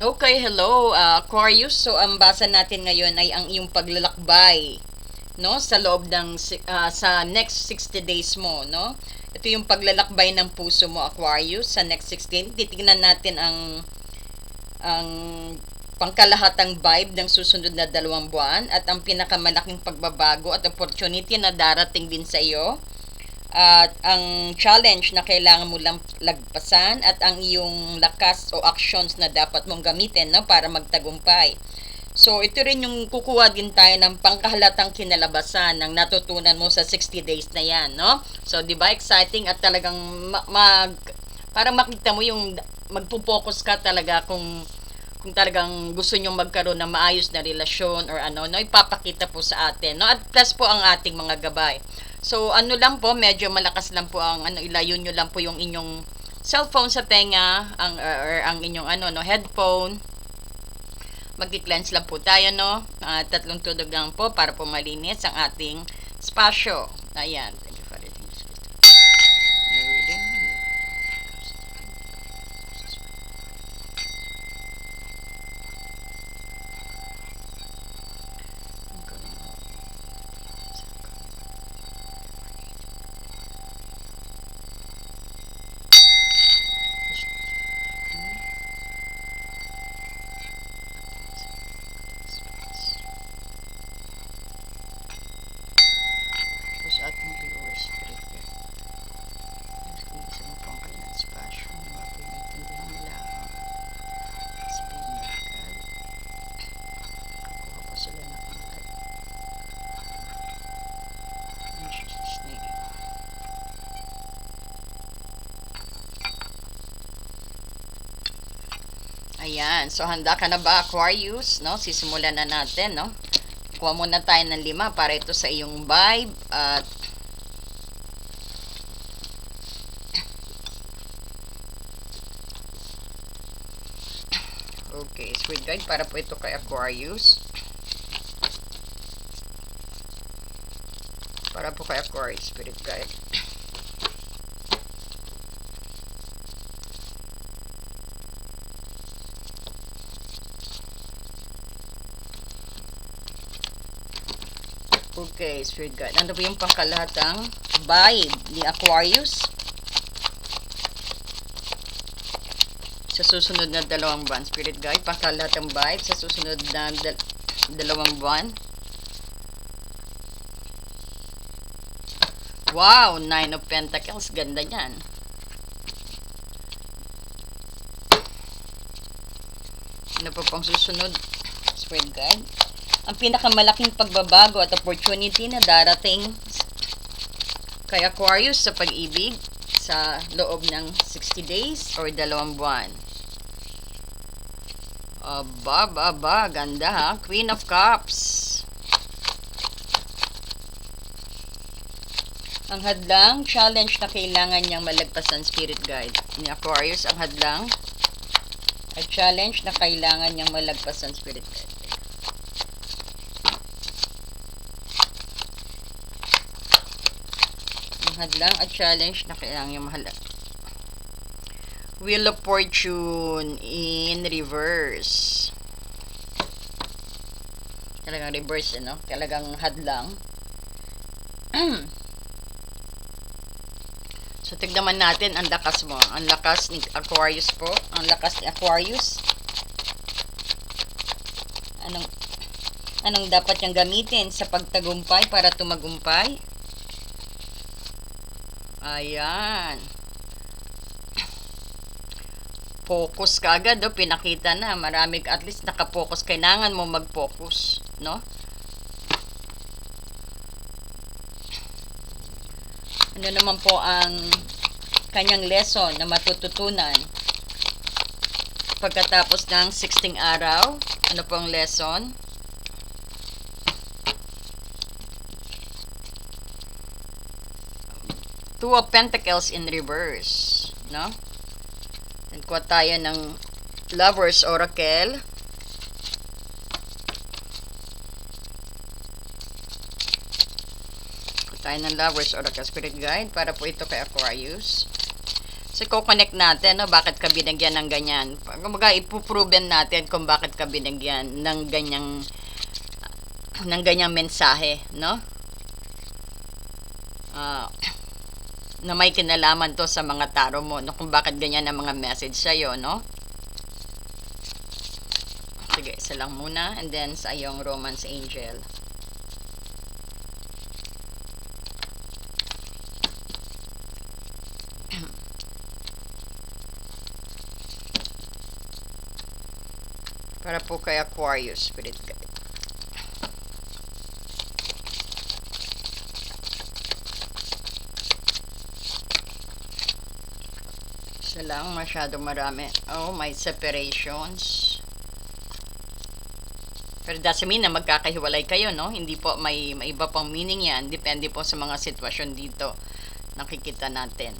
Okay, hello uh, Aquarius. So ang basa natin ngayon ay ang iyong paglalakbay no sa loob ng uh, sa next 60 days mo, no? Ito yung paglalakbay ng puso mo Aquarius sa next 16. Titingnan natin ang ang pangkalahatang vibe ng susunod na dalawang buwan at ang pinakamalaking pagbabago at opportunity na darating din sa iyo at ang challenge na kailangan mo lang lagpasan at ang iyong lakas o actions na dapat mong gamitin no, para magtagumpay. So, ito rin yung kukuha din tayo ng pangkahalatang kinalabasan ng natutunan mo sa 60 days na yan, no? So, di ba, exciting at talagang mag, para makita mo yung magpo-focus ka talaga kung kung talagang gusto nyong magkaroon ng maayos na relasyon or ano, no, ipapakita po sa atin, no? At plus po ang ating mga gabay. So, ano lang po, medyo malakas lang po ang, ano, ilayo nyo lang po yung inyong cellphone sa tenga, ang, or ang inyong, ano, no, headphone. Magki-cleanse lang po tayo, no? Uh, tatlong tunog lang po para po malinis ang ating spasyo. Ayan. Ayan. So, handa ka na ba, Aquarius? No? Sisimulan na natin, no? Kuha muna tayo ng lima para ito sa iyong vibe. At, okay, sweet guide para po ito kay Aquarius. Para po kay Aquarius, spirit guide. Okay, spirit guide. Ano ba yung pangkalahatang vibe ni Aquarius? Sa susunod na dalawang buwan, spirit guide. Pangkalahatang vibe sa susunod na dal dalawang buwan. Wow, Nine of Pentacles. Ganda niyan. Ano pa pang susunod? Spirit guide ang pinakamalaking pagbabago at opportunity na darating kay Aquarius sa pag-ibig sa loob ng 60 days or dalawang buwan. Aba, aba, ganda ha. Queen of Cups. Ang hadlang, challenge na kailangan niyang malagpasan spirit guide. Ni Aquarius, ang hadlang at challenge na kailangan niyang malagpasan spirit guide. Hadlang at challenge na kailangan yung mahal. Wheel of Fortune in reverse. Talagang reverse, ano? Talagang hadlang. so, tignan natin ang lakas mo. Ang lakas ni Aquarius po. Ang lakas ni Aquarius. Anong anong dapat niyang gamitin sa pagtagumpay para tumagumpay? Ayan. Focus ka agad, oh, pinakita na. Marami, at least nakapokus. Kailangan mo mag-focus, no? Ano naman po ang kanyang lesson na matututunan pagkatapos ng 16 araw? Ano po ang lesson? Two of Pentacles in reverse. No? Nagkuha tayo ng Lover's Oracle. Kuha tayo ng Lover's Oracle Spirit Guide para po ito kay Aquarius. So, i-connect natin, no, bakit ka binigyan ng ganyan. Kumbaga, ipuproven natin kung bakit ka binigyan ng ganyang ng ganyang mensahe, no? Ah, na may kinalaman to sa mga taro mo, no? Kung bakit ganyan ang mga message sa'yo, no? Sige, isa lang muna. And then, sa iyong romance angel. Para po kay Aquarius Spirit Guide. Lang, masyado marami. Oh, may separations. Pero doesn't mean na magkakahiwalay kayo, no? Hindi po, may, may iba pang meaning yan. Depende po sa mga sitwasyon dito. Nakikita natin.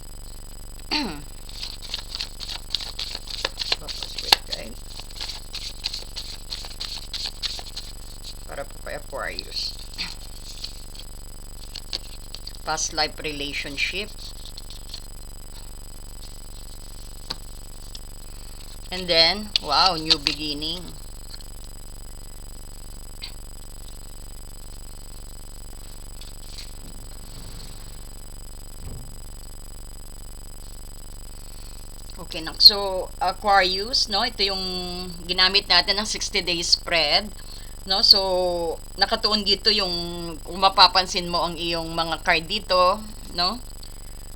Para po kay Aquarius. Past life relationship. And then, wow, new beginning. Okay, nak. So, Aquarius, no? Ito yung ginamit natin ng 60 day spread. No? So, nakatuon dito yung kung mapapansin mo ang iyong mga card dito, no?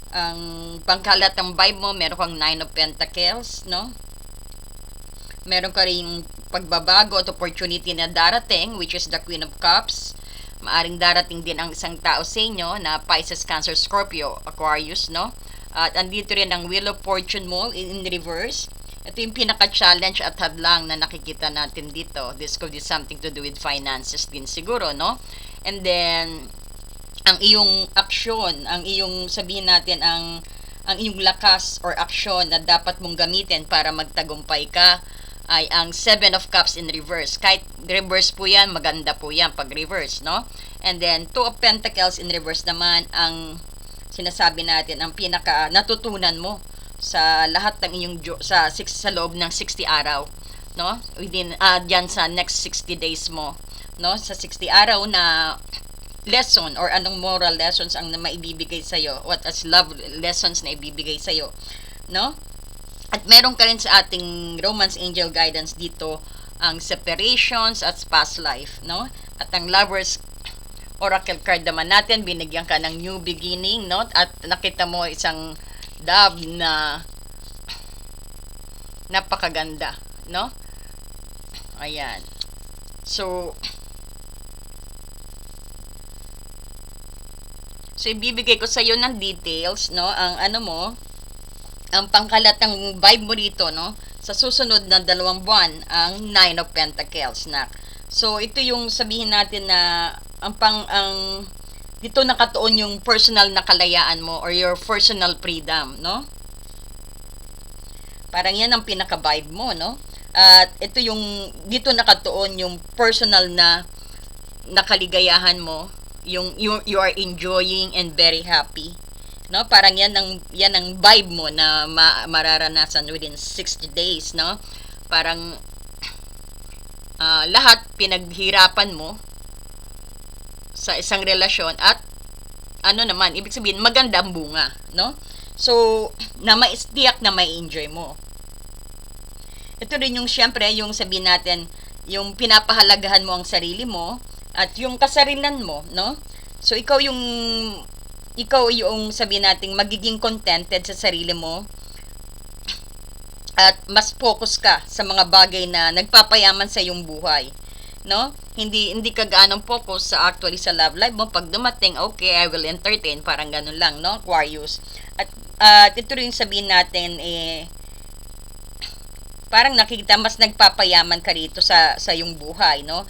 Ang pangkalat ng vibe mo, meron kang Nine of Pentacles, no? Meron ka rin pagbabago at opportunity na darating, which is the Queen of Cups. Maaring darating din ang isang tao sa inyo na Pisces, Cancer, Scorpio, Aquarius, no? At andito rin ang Wheel of Fortune mo in, reverse. Ito yung pinaka-challenge at hadlang na nakikita natin dito. This could be something to do with finances din siguro, no? And then, ang iyong aksyon, ang iyong sabihin natin, ang ang iyong lakas or aksyon na dapat mong gamitin para magtagumpay ka ay ang Seven of Cups in reverse. Kahit reverse po yan, maganda po yan pag reverse, no? And then, Two of Pentacles in reverse naman, ang sinasabi natin, ang pinaka natutunan mo sa lahat ng inyong sa six, sa loob ng 60 araw, no? Within uh, diyan sa next 60 days mo, no? Sa 60 araw na lesson or anong moral lessons ang na maibibigay sa iyo, what as love lessons na ibibigay sa iyo, no? At meron ka rin sa ating Romance Angel Guidance dito ang separations at past life, no? At ang lovers oracle card naman natin, binigyan ka ng new beginning, no? At nakita mo isang dove na napakaganda, no? Ayan. So, So, ibibigay ko sa iyo ng details, no? Ang ano mo, ang pangkalatang vibe mo dito, no? Sa susunod na dalawang buwan, ang Nine of Pentacles, na. So, ito yung sabihin natin na ang pang, ang, dito nakatuon yung personal na kalayaan mo or your personal freedom, no? Parang yan ang pinaka-vibe mo, no? At ito yung, dito nakatuon yung personal na nakaligayahan mo, yung you, you are enjoying and very happy no? Parang yan ang yan ang vibe mo na ma, mararanasan within 60 days no? Parang uh, lahat pinaghirapan mo sa isang relasyon at ano naman ibig sabihin maganda ang bunga no? So na maistiyak na may enjoy mo. Ito rin yung syempre yung sabihin natin yung pinapahalagahan mo ang sarili mo at yung kasarilan mo, no? So, ikaw yung, ikaw yung sabi nating magiging contented sa sarili mo at mas focus ka sa mga bagay na nagpapayaman sa iyong buhay. No? Hindi hindi ka gaano focus sa actually sa love life mo. Pag dumating, okay, I will entertain. Parang ganun lang, no? Aquarius. At, at ito rin sabihin natin, eh, parang nakikita mas nagpapayaman ka rito sa sa iyong buhay, no?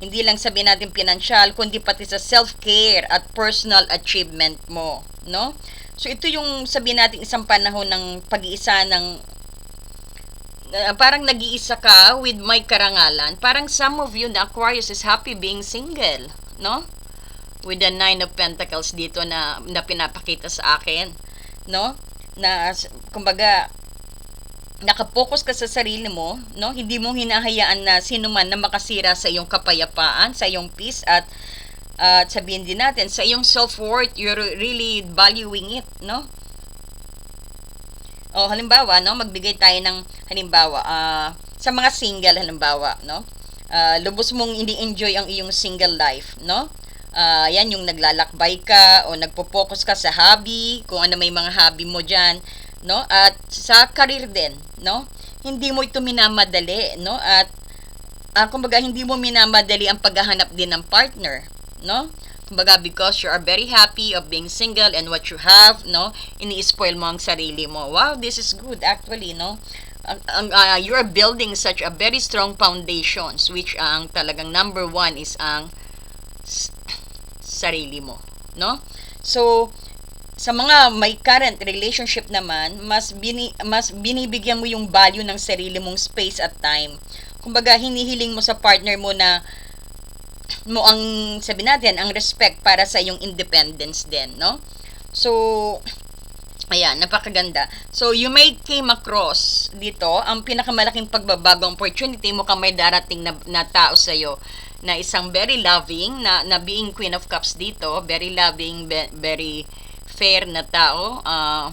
Hindi lang sabihin natin pinansyal, kundi pati sa self-care at personal achievement mo, no? So ito yung sabihin natin isang panahon ng pag-iisa ng uh, parang nag-iisa ka with my karangalan. Parang some of you na Aquarius is happy being single, no? With the Nine of Pentacles dito na, na pinapakita sa akin, no? na kumbaga nakapokus ka sa sarili mo, no? Hindi mo hinahayaan na sino man na makasira sa iyong kapayapaan, sa iyong peace at uh, sabihin din natin sa iyong self-worth, you're really valuing it, no? O halimbawa, no, magbigay tayo ng halimbawa, uh, sa mga single halimbawa, no? Uh, lubos mong ini-enjoy ang iyong single life, no? Uh, yan yung naglalakbay ka o nagpo-focus ka sa hobby, kung ano may mga hobby mo diyan, no? At sa career din, no? Hindi mo ito minamadali, no? At uh, kumbaga hindi mo minamadali ang paghahanap din ng partner, no? Kumbaga because you are very happy of being single and what you have, no? Ini-spoil mo ang sarili mo. Wow, this is good actually, no? Ang, uh, you are building such a very strong foundations which ang talagang number one is ang sarili mo, no? So, sa mga may current relationship naman, mas bini, mas binibigyan mo yung value ng sarili mong space at time. Kumbaga, hinihiling mo sa partner mo na mo ang sabi natin, ang respect para sa iyong independence din, no? So, ayan, napakaganda. So, you may came across dito, ang pinakamalaking pagbabagong opportunity mo ka may darating na, na tao sa iyo na isang very loving, na, na being Queen of Cups dito, very loving, be, very fair na tao, uh,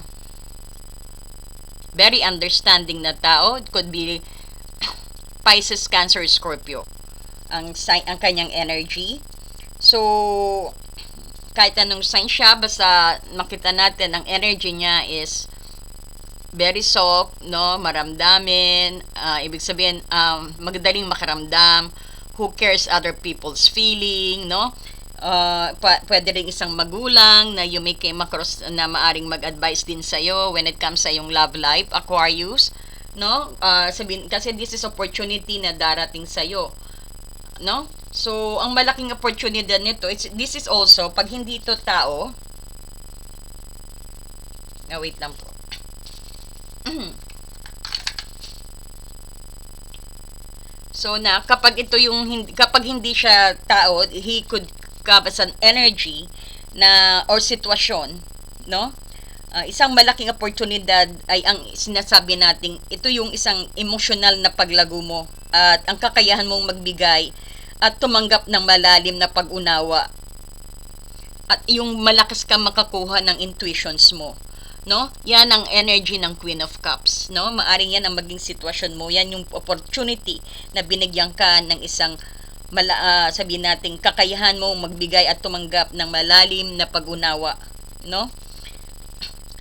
very understanding na tao. It could be Pisces, Cancer, Scorpio ang sign ang kanyang energy. So kahit anong sign siya basta makita natin ang energy niya is very soft, no, maramdamin, uh, ibig sabihin um, magdaling makaramdam, who cares other people's feeling, no? Uh, pwede rin isang magulang na you may came across na maaring mag-advise din sa iyo when it comes sa yung love life, Aquarius, no? Uh, sabihin, kasi this is opportunity na darating sa iyo, no? So, ang malaking opportunity nito, it's, this is also, pag hindi ito tao, na wait lang po. So na kapag ito yung kapag hindi siya tao, he could gabas an energy na or sitwasyon, no? Uh, isang malaking oportunidad ay ang sinasabi nating ito yung isang emotional na paglago mo at ang kakayahan mong magbigay at tumanggap ng malalim na pag-unawa at yung malakas ka makakuha ng intuitions mo no? Yan ang energy ng Queen of Cups no? Maaring yan ang maging sitwasyon mo. Yan yung opportunity na binigyan ka ng isang mala, uh, sabihin natin kakayahan mo magbigay at tumanggap ng malalim na pag-unawa no?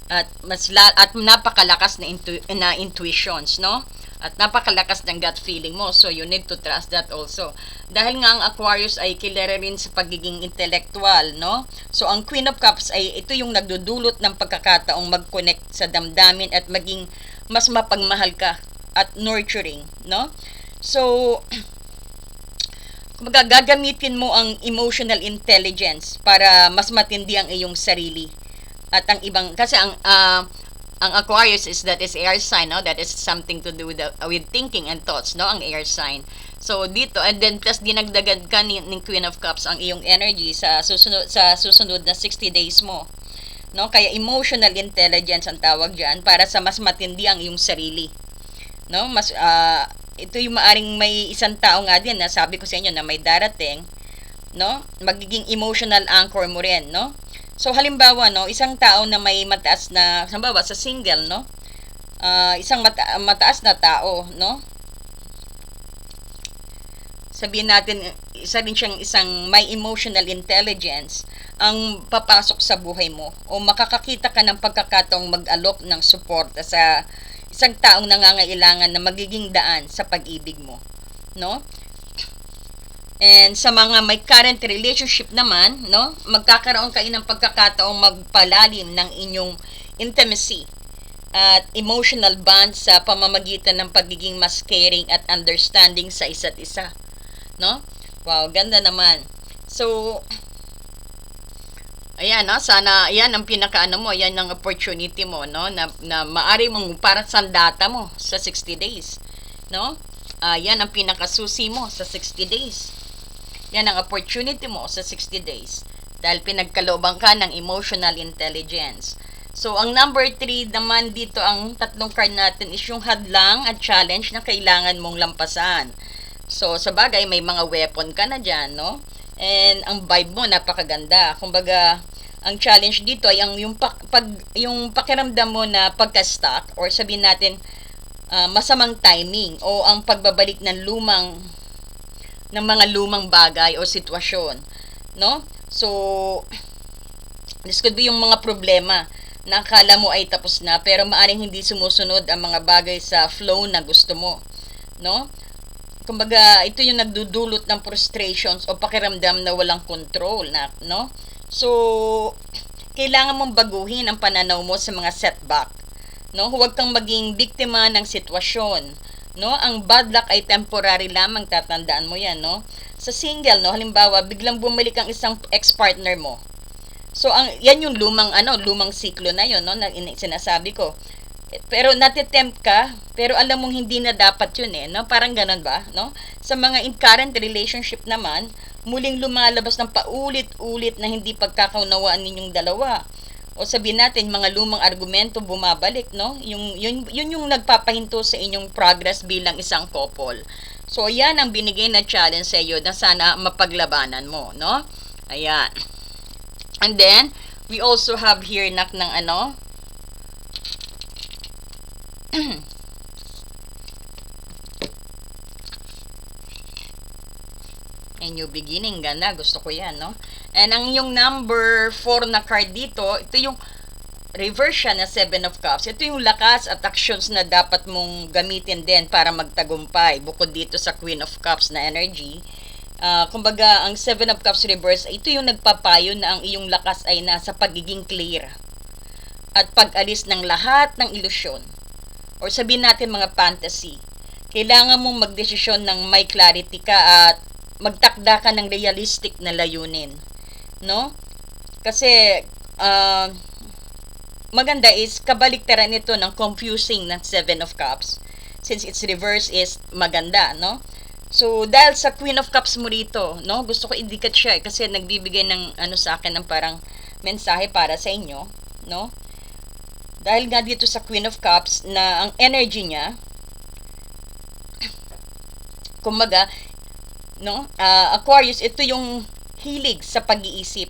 At mas la, at napakalakas na intu, na intuitions no? At napakalakas ng gut feeling mo. So you need to trust that also. Dahil nga ang Aquarius ay kilala rin sa pagiging intellectual no? So ang Queen of Cups ay ito yung nagdudulot ng pagkakataong mag-connect sa damdamin at maging mas mapagmahal ka at nurturing no? So kumbaga gagamitin mo ang emotional intelligence para mas matindi ang iyong sarili at ang ibang kasi ang uh, ang Aquarius is that is air sign no? That is something to do with, the, with thinking and thoughts no? Ang air sign. So dito and then plus dinagdagan ka ni, ni Queen of Cups ang iyong energy sa susunod sa susunod na 60 days mo no? Kaya emotional intelligence ang tawag diyan para sa mas matindi ang iyong sarili no? Mas uh, ito yung maaring may isang tao nga din na sabi ko sa inyo na may darating, no? Magiging emotional anchor mo rin, no? So halimbawa, no, isang tao na may mataas na, halimbawa sa single, no? Uh, isang mata- mataas na tao, no? Sabihin natin, isa rin siyang isang may emotional intelligence ang papasok sa buhay mo o makakakita ka ng pagkakataong mag-alok ng suporta sa isang taong nangangailangan na magiging daan sa pag-ibig mo. No? And sa mga may current relationship naman, no, magkakaroon kayo ng pagkakataong magpalalim ng inyong intimacy at emotional bond sa pamamagitan ng pagiging mas caring at understanding sa isa't isa. No? Wow, ganda naman. So, Ayan, no? sana, yan ang pinakaano mo, yan ang opportunity mo, no? Na, na maari mong para sandata mo sa 60 days, no? Uh, yan ang pinakasusi mo sa 60 days. Yan ang opportunity mo sa 60 days. Dahil pinagkalooban ka ng emotional intelligence. So, ang number 3 naman dito, ang tatlong card natin is yung hadlang at challenge na kailangan mong lampasan. So, sa bagay, may mga weapon ka na dyan, no? And ang vibe mo, napakaganda. Kumbaga, ang challenge dito ay ang yung pag, pag yung pakiramdam mo na pagka-stuck or sabihin natin uh, masamang timing o ang pagbabalik ng lumang ng mga lumang bagay o sitwasyon, no? So this could be yung mga problema na akala mo ay tapos na pero maaring hindi sumusunod ang mga bagay sa flow na gusto mo, no? Kumbaga, ito yung nagdudulot ng frustrations o pakiramdam na walang control na, no? So, kailangan mong baguhin ang pananaw mo sa mga setback no? Huwag kang maging biktima ng sitwasyon, no? Ang bad luck ay temporary lamang, tatandaan mo 'yan, no? Sa single, no, halimbawa, biglang bumalik ang isang ex-partner mo. So ang yan yung lumang ano, lumang siklo na 'yon, no, na sinasabi ko. Pero natitempt ka, pero alam mong hindi na dapat 'yun eh, no? Parang ganun ba, no? Sa mga in current relationship naman, muling lumalabas ng paulit-ulit na hindi pagkakaunawaan ninyong dalawa. O sabihin natin mga lumang argumento bumabalik no? Yung yun, yun yung nagpapahinto sa inyong progress bilang isang couple. So yan ang binigay na challenge sa iyo na sana mapaglabanan mo no? Ayan. And then we also have here nak ng ano A new beginning, ganda. Gusto ko yan, no? And ang yung number 4 na card dito, ito yung reverse siya na 7 of Cups. Ito yung lakas at actions na dapat mong gamitin din para magtagumpay. Bukod dito sa Queen of Cups na energy. Uh, kumbaga, ang 7 of Cups reverse, ito yung nagpapayo na ang iyong lakas ay nasa pagiging clear. At pag-alis ng lahat ng ilusyon. Or sabihin natin mga fantasy. Kailangan mong magdesisyon ng may clarity ka at magtakda ka ng realistic na layunin no? Kasi uh, maganda is kabaliktaran nito ng confusing ng Seven of Cups since its reverse is maganda, no? So, dahil sa Queen of Cups mo rito, no? Gusto ko indikat siya eh, kasi nagbibigay ng ano sa akin ng parang mensahe para sa inyo, no? Dahil nga dito sa Queen of Cups na ang energy niya kumbaga, no? Uh, Aquarius, ito yung hilig sa pag-iisip.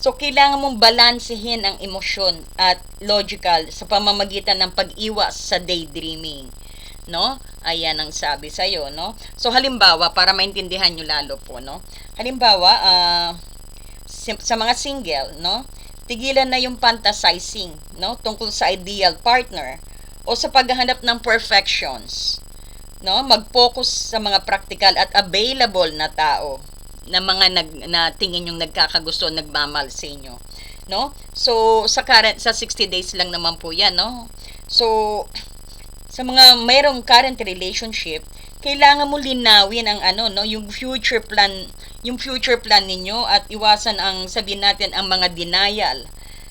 So, kailangan mong balansehin ang emosyon at logical sa pamamagitan ng pag-iwas sa daydreaming. No? Ayan ang sabi sa iyo, no? So, halimbawa, para maintindihan nyo lalo po, no? Halimbawa, uh, sa mga single, no? Tigilan na yung fantasizing, no? Tungkol sa ideal partner o sa paghahanap ng perfections. No? Mag-focus sa mga practical at available na tao na mga nag na tingin yung nagkakagusto, nagmamal sa inyo. No? So sa current sa 60 days lang naman po 'yan, no? So sa mga mayroong current relationship, kailangan mo linawin ang ano, no, yung future plan, yung future plan ninyo at iwasan ang sabihin natin ang mga denial,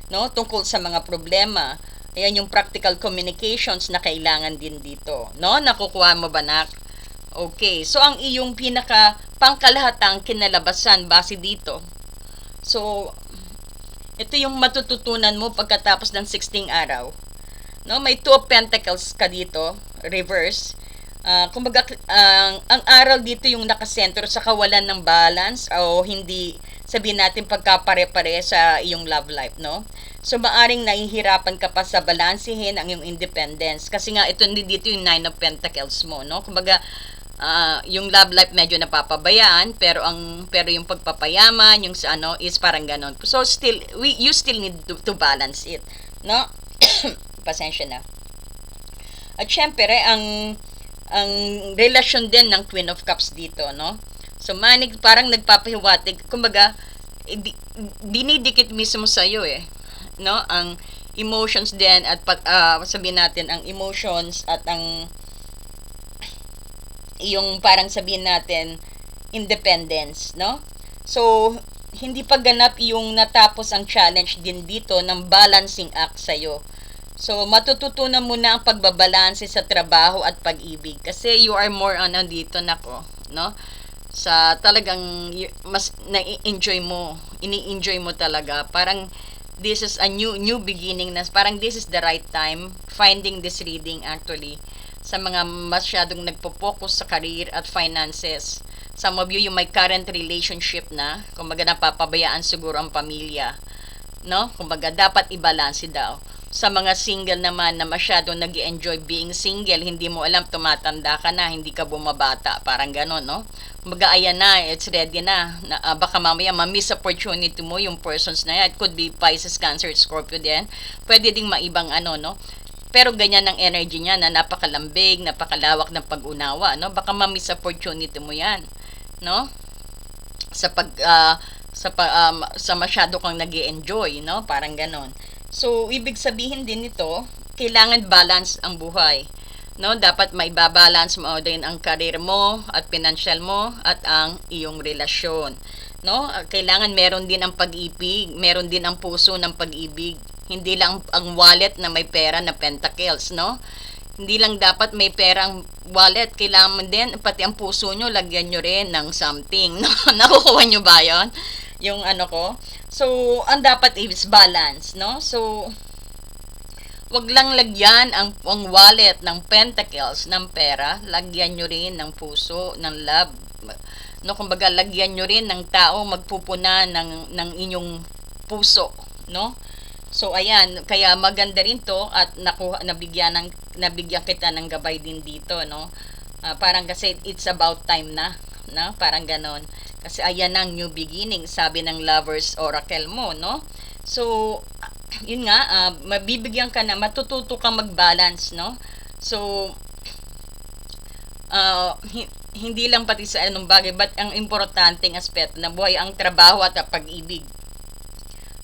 no, tungkol sa mga problema. Ayan yung practical communications na kailangan din dito, no? Nakukuha mo ba nak? Okay, so ang iyong pinaka pangkalahatang kinalabasan base dito. So, ito yung matututunan mo pagkatapos ng 16 araw. No, may two of pentacles ka dito, reverse. Uh, kumbaga, uh, ang aral dito yung nakasentro sa kawalan ng balance o hindi sabihin natin pagkapare-pare sa iyong love life, no? So, maaring nahihirapan ka pa sa balansehin ang iyong independence. Kasi nga, ito dito yung nine of pentacles mo, no? Kumbaga, uh, yung love life medyo napapabayaan pero ang pero yung pagpapayaman yung sa ano is parang ganon so still we you still need to, to balance it no pasensya na at syempre ang ang relasyon din ng Queen of Cups dito no so manig parang nagpapahiwatig kumbaga eh, dinidikit mismo sa iyo eh no ang emotions din at uh, sabihin natin ang emotions at ang yung parang sabihin natin independence, no? So, hindi pa ganap yung natapos ang challenge din dito ng balancing act sa'yo. So, matututunan mo na ang pagbabalanse sa trabaho at pag-ibig. Kasi you are more on dito nako, no? Sa talagang mas na-enjoy mo, ini-enjoy mo talaga. Parang this is a new new beginning na parang this is the right time finding this reading actually sa mga masyadong nagpo-focus sa career at finances. Some of you, yung may current relationship na, kumbaga napapabayaan siguro ang pamilya. No? Kumbaga, dapat i-balance daw. Sa mga single naman na masyado nag enjoy being single, hindi mo alam, tumatanda ka na, hindi ka bumabata. Parang ganon, no? Kumbaga, ayan na, it's ready na. na uh, baka mamaya ma-miss opportunity mo yung persons na yan. It could be Pisces, Cancer, Scorpio din. Pwede ding maibang ano, no? Pero ganyan ang energy niya na napakalambig, napakalawak ng pag-unawa, no? Baka ma-miss opportunity mo 'yan, no? Sa pag uh, sa um, sa masyado kang nag enjoy no? Parang ganon. So, ibig sabihin din nito, kailangan balance ang buhay. No, dapat may balance mo din ang career mo at financial mo at ang iyong relasyon. No? Kailangan meron din ang pag-ibig, meron din ang puso ng pag-ibig hindi lang ang wallet na may pera na pentacles, no? Hindi lang dapat may perang wallet, kailangan din pati ang puso nyo, lagyan nyo rin ng something, no? Nakukuha nyo ba yon Yung ano ko? So, ang dapat is balance, no? So, wag lang lagyan ang, ang wallet ng pentacles ng pera, lagyan nyo rin ng puso, ng love, no? Kumbaga, lagyan nyo rin ng tao magpupuna ng, ng inyong puso, no? So ayan, kaya maganda rin to at nakuha nabigyan ng nabigyan kita ng gabay din dito, no? Uh, parang kasi it's about time na, no? Parang ganon. Kasi ayan ang new beginning, sabi ng Lovers Oracle mo, no? So yun nga, uh, mabibigyan ka na matututo kang mag-balance, no? So uh, hindi lang pati sa anong bagay, but ang importanteng aspeto na buhay ang trabaho at pag-ibig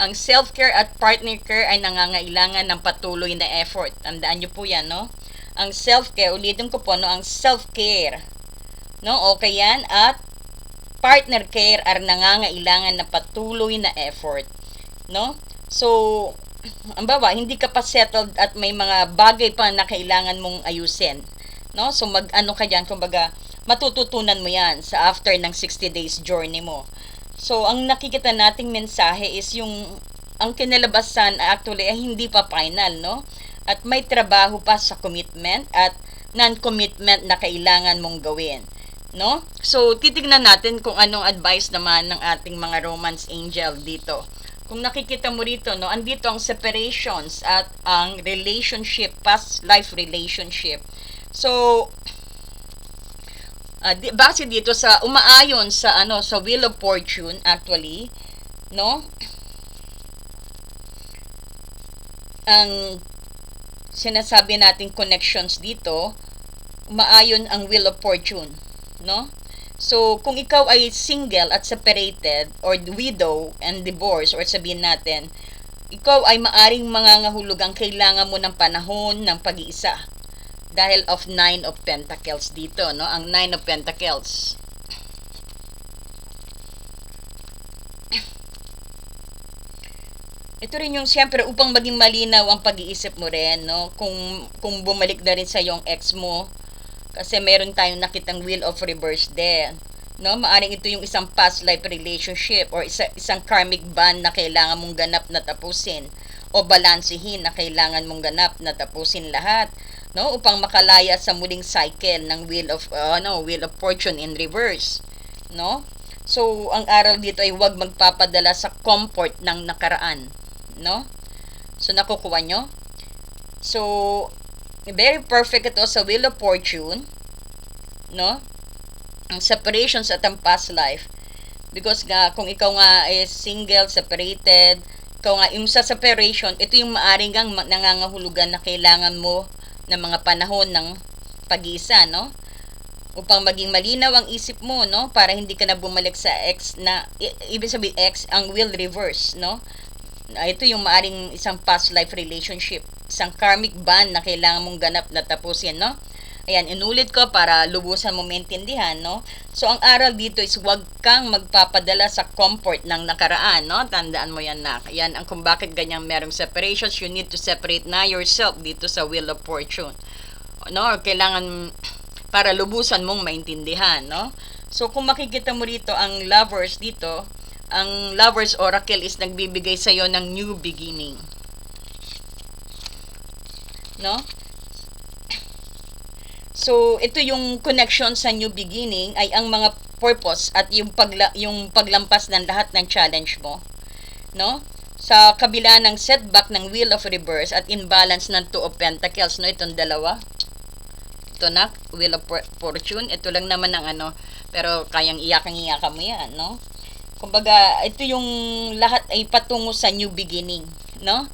ang self-care at partner care ay nangangailangan ng patuloy na effort. Tandaan niyo po yan, no? Ang self-care, ulitin ko po, no? Ang self-care, no? Okay yan. At partner care ay nangangailangan ng patuloy na effort, no? So, ang baba, hindi ka pa settled at may mga bagay pa na kailangan mong ayusin, no? So, mag-ano ka dyan, kumbaga, matututunan mo yan sa after ng 60 days journey mo. So, ang nakikita nating mensahe is yung ang kinalabasan actually ay hindi pa final, no? At may trabaho pa sa commitment at non-commitment na kailangan mong gawin, no? So, titignan natin kung anong advice naman ng ating mga romance angel dito. Kung nakikita mo rito, no, andito ang separations at ang relationship, past life relationship. So, uh, di, base dito sa umaayon sa ano sa wheel of fortune actually no ang sinasabi nating connections dito umaayon ang wheel of fortune no? So kung ikaw ay single at separated or widow and divorced or sabihin natin ikaw ay maaring mangangahulugang kailangan mo ng panahon ng pag-iisa. Dahil of nine of pentacles dito no? Ang nine of pentacles. Ito rin yung siyempre upang maging malinaw ang pag-iisip mo rin no? Kung kung bumalik na rin sa yung ex mo kasi meron tayong nakitang wheel of reverse din. No? Maaring ito yung isang past life relationship or isa, isang karmic bond na kailangan mong ganap na tapusin. O balansehin na kailangan mong ganap na tapusin lahat. No? Upang makalaya sa muling cycle ng wheel of uh, no wheel of fortune in reverse. No? So ang aral dito ay huwag magpapadala sa comfort ng nakaraan. No? So nakukuha nyo? So very perfect ito sa wheel of fortune no ang separations at ang past life because nga kung ikaw nga is single separated ikaw nga yung sa separation ito yung maaring gang nangangahulugan na kailangan mo ng mga panahon ng pag-iisa, no? Upang maging malinaw ang isip mo, no? Para hindi ka na bumalik sa ex na, ibig sabihin ex, ang will reverse, no? Ito yung maaring isang past life relationship, isang karmic bond na kailangan mong ganap na tapusin, no? Ayan, inulit ko para lubusan mo maintindihan, no? So, ang aral dito is huwag kang magpapadala sa comfort ng nakaraan, no? Tandaan mo yan na. Yan ang kung bakit ganyang merong separations. You need to separate na yourself dito sa wheel of fortune. No? Kailangan para lubusan mong maintindihan, no? So, kung makikita mo rito ang lovers dito, ang Lover's Oracle is nagbibigay sa iyo ng new beginning. No? So, ito yung connection sa new beginning ay ang mga purpose at yung pagla, yung paglampas ng lahat ng challenge mo. No? Sa kabila ng setback ng Wheel of Reverse at imbalance ng Two of Pentacles, no? Itong dalawa. Ito na, Wheel of Fortune. Ito lang naman ang ano, pero kayang iyakang-iyakan mo yan, no? Kumbaga, ito yung lahat ay patungo sa new beginning, no?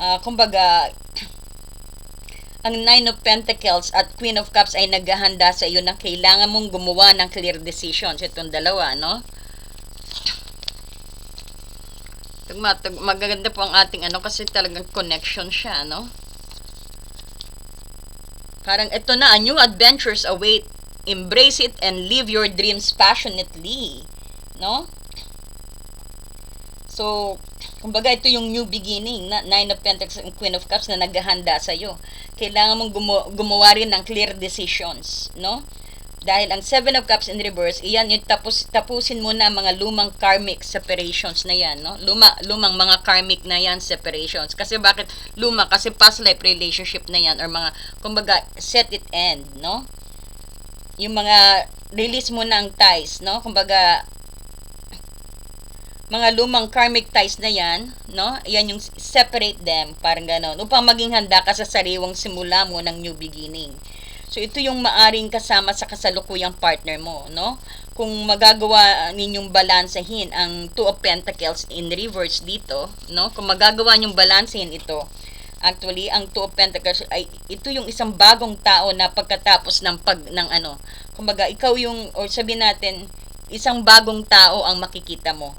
Uh, kumbaga, ang Nine of Pentacles at Queen of Cups ay naghahanda sa iyo na kailangan mong gumawa ng clear decisions. Itong dalawa, no? Magaganda po ang ating ano kasi talagang connection siya, no? Parang ito na, new adventures await. Embrace it and live your dreams passionately. No? So, kumbaga ito yung new beginning na Nine of Pentacles and Queen of Cups na naghahanda sa iyo. Kailangan mong gumawa, gumawa rin ng clear decisions, no? Dahil ang Seven of Cups in reverse, iyan yung tapos, tapusin mo na mga lumang karmic separations na yan, no? Luma, lumang mga karmic na yan separations. Kasi bakit luma? Kasi past life relationship na yan or mga, kumbaga, set it end, no? Yung mga release mo na ang ties, no? Kumbaga, mga lumang karmic ties na yan, no? Yan yung separate them, parang gano'n, upang maging handa ka sa sariwang simula mo ng new beginning. So, ito yung maaring kasama sa kasalukuyang partner mo, no? Kung magagawa ninyong balansehin ang Two of Pentacles in reverse dito, no? Kung magagawa ninyong balansehin ito, actually, ang Two of Pentacles ay ito yung isang bagong tao na pagkatapos ng pag ng ano, kumbaga ikaw yung or sabihin natin isang bagong tao ang makikita mo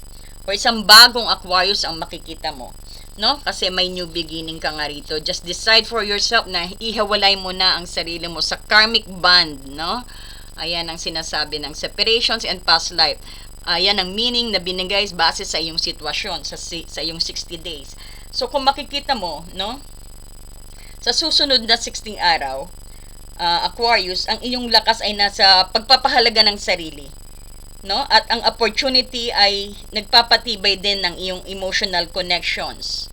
or isang bagong Aquarius ang makikita mo. No? Kasi may new beginning ka nga rito. Just decide for yourself na ihawalay mo na ang sarili mo sa karmic bond, no? Ayan ang sinasabi ng separations and past life. Ayan ang meaning na binigay base sa iyong sitwasyon, sa, sa iyong 60 days. So, kung makikita mo, no? Sa susunod na 16 araw, uh, Aquarius, ang iyong lakas ay nasa pagpapahalaga ng sarili no? At ang opportunity ay nagpapatibay din ng iyong emotional connections,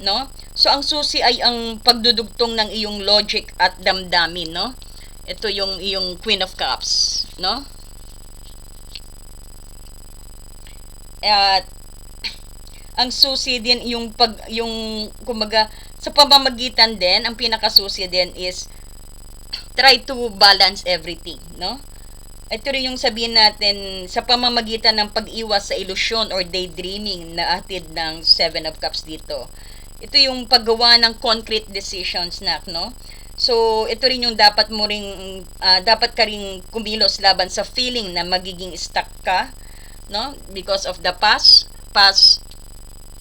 no? So ang susi ay ang pagdudugtong ng iyong logic at damdamin, no? Ito yung iyong Queen of Cups, no? At ang susi din yung pag yung kumaga sa pamamagitan din ang pinakasusi din is try to balance everything, no? Ito rin yung sabihin natin sa pamamagitan ng pag-iwas sa ilusyon or daydreaming na atid ng Seven of Cups dito. Ito yung paggawa ng concrete decisions na, no? So, ito rin yung dapat mo ring, uh, dapat ka rin kumilos laban sa feeling na magiging stuck ka, no? Because of the past, past,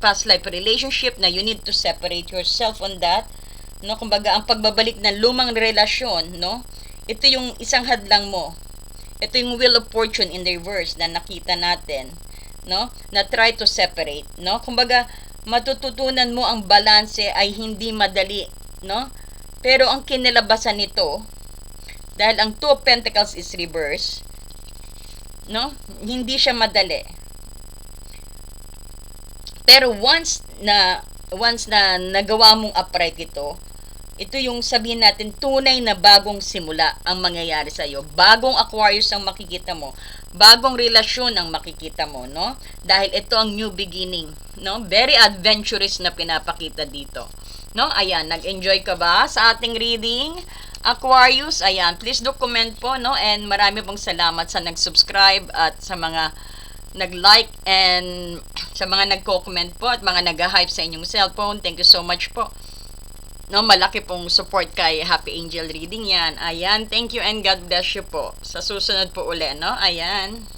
past life relationship na you need to separate yourself on that, no? Kumbaga, ang pagbabalik ng lumang relasyon, no? Ito yung isang hadlang mo ito yung wheel of fortune in reverse na nakita natin, no? Na try to separate, no? Kumbaga, matututunan mo ang balanse ay hindi madali, no? Pero ang kinalabasan nito, dahil ang two of pentacles is reverse, no? Hindi siya madali. Pero once na once na nagawa mong upright ito, ito yung sabihin natin, tunay na bagong simula ang mangyayari sa iyo. Bagong Aquarius ang makikita mo. Bagong relasyon ang makikita mo, no? Dahil ito ang new beginning, no? Very adventurous na pinapakita dito. No? Ayan, nag-enjoy ka ba sa ating reading? Aquarius, ayan, please do comment po, no? And marami pong salamat sa nag-subscribe at sa mga nag-like and sa mga nagko-comment po at mga nag-hype sa inyong cellphone. Thank you so much po. No, malaki pong support kay Happy Angel Reading yan. Ayan, thank you and God bless you po. Sa susunod po uli, no? Ayan.